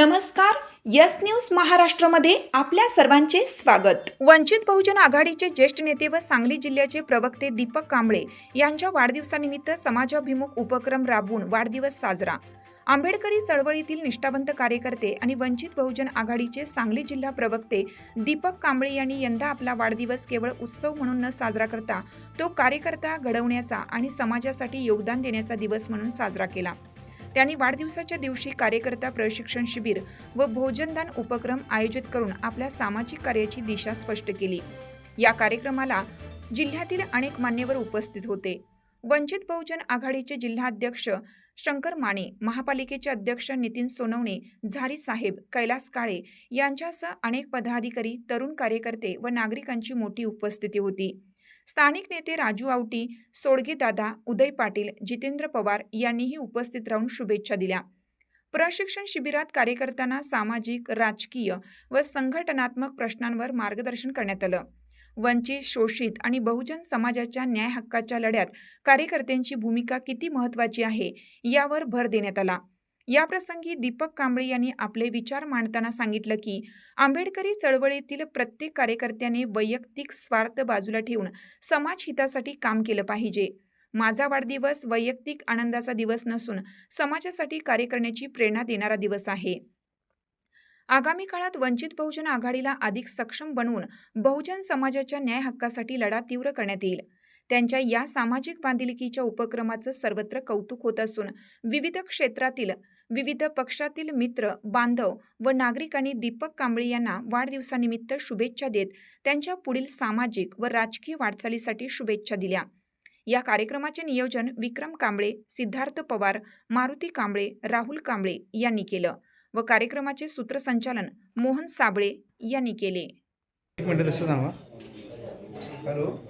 नमस्कार yes news महाराष्ट्रामध्ये आपल्या सर्वांचे स्वागत. वंचित बहुजन आघाडीचे ज्येष्ठ नेते व सांगली जिल्ह्याचे प्रवक्ते दीपक कांबळे यांच्या वाढदिवसानिमित्त समाजाभिमुख उपक्रम राबवून वाढदिवस साजरा. आंबेडकरी चळवळीतील निष्ठावंत कार्यकर्ते आणि वंचित बहुजन आघाडीचे सांगली जिल्हा प्रवक्ते दीपक कांबळे यांनी यंदा आपला वाढदिवस केवळ उत्सव म्हणून न साजरा करता तो कार्यकर्ता घडवण्याचा आणि समाजासाठी योगदान देण्याचा दिवस म्हणून साजरा केला. त्यांनी वाढदिवसाच्या दिवशी कार्यकर्ता प्रशिक्षण शिबिर व भोजनदान उपक्रम आयोजित करून आपल्या सामाजिक कार्याची दिशा स्पष्ट केली. या कार्यक्रमाला जिल्ह्यातील अनेक मान्यवर उपस्थित होते. वंचित बहुजन आघाडीचे जिल्हाध्यक्ष शंकर माने महापालिकेचे अध्यक्ष नितीन सोनवणे झारी साहेब कैलास काळे यांच्यासह अनेक पदाधिकारी तरुण कार्यकर्ते व नागरिकांची मोठी उपस्थिती होती. स्थानिक नेते राजू आवटी सोडगेदादा उदय पाटील जितेंद्र पवार यांनीही उपस्थित राहून शुभेच्छा दिल्या. प्रशिक्षण शिबिरात कार्यकर्त्यांना सामाजिक राजकीय व संघटनात्मक प्रश्नांवर मार्गदर्शन करण्यात आलं. वंचित शोषित आणि बहुजन समाजाच्या न्याय हक्काच्या लढ्यात कार्यकर्त्यांची भूमिका किती महत्त्वाची आहे यावर भर देण्यात आला. याप्रसंगी दीपक कांबळे यांनी आपले विचार मांडताना सांगितलं की आंबेडकरी चळवळीतील प्रत्येक कार्यकर्त्याने वैयक्तिक स्वार्थ बाजूला ठेवून समाज हितासाठी काम केलं पाहिजे. माझा वाढदिवस वैयक्तिक आनंदाचा दिवस नसून समाजासाठी कार्य करण्याची प्रेरणा देणारा दिवस आहे. आगामी काळात वंचित बहुजन आघाडीला अधिक सक्षम बनवून बहुजन समाजाच्या न्याय हक्कासाठी लढा तीव्र करण्यात येईल. त्यांच्या या सामाजिक बांधिलकीच्या उपक्रमाचं सर्वत्र कौतुक होत असून विविध क्षेत्रातील विविध पक्षातील मित्र बांधव व नागरिकांनी दीपक कांबळे यांना वाढदिवसानिमित्त शुभेच्छा देत त्यांच्या पुढील सामाजिक व राजकीय वाटचालीसाठी शुभेच्छा दिल्या. या कार्यक्रमाचे नियोजन विक्रम कांबळे सिद्धार्थ पवार मारुती कांबळे राहुल कांबळे यांनी केलं व कार्यक्रमाचे सूत्रसंचालन मोहन साबळे यांनी केले. हेलो.